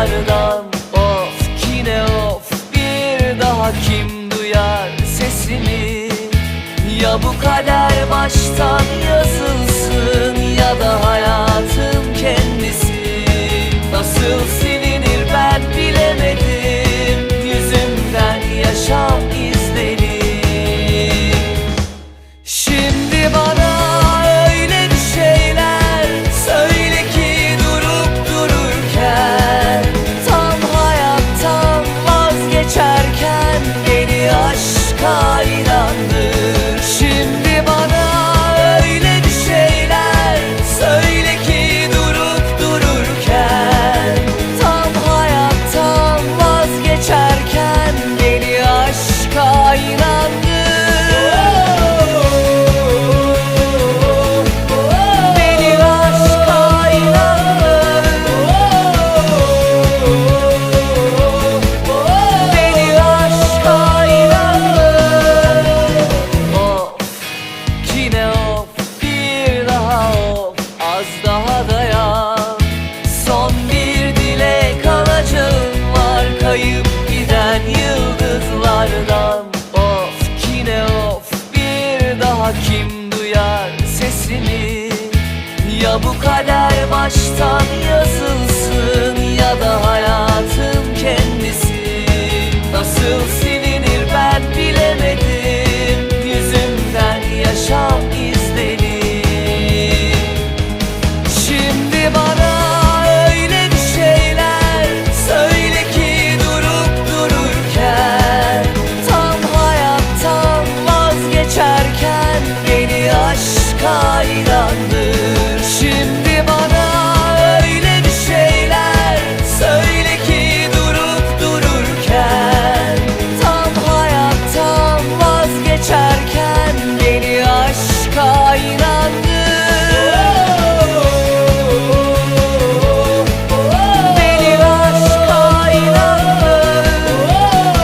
yıldızlardan Of yine of bir daha kim duyar sesimi? Ya bu kader baştan kim duyar sesimi Ya bu kader baştan yazılsın Ya da hayatın kendisi. Nasılsın?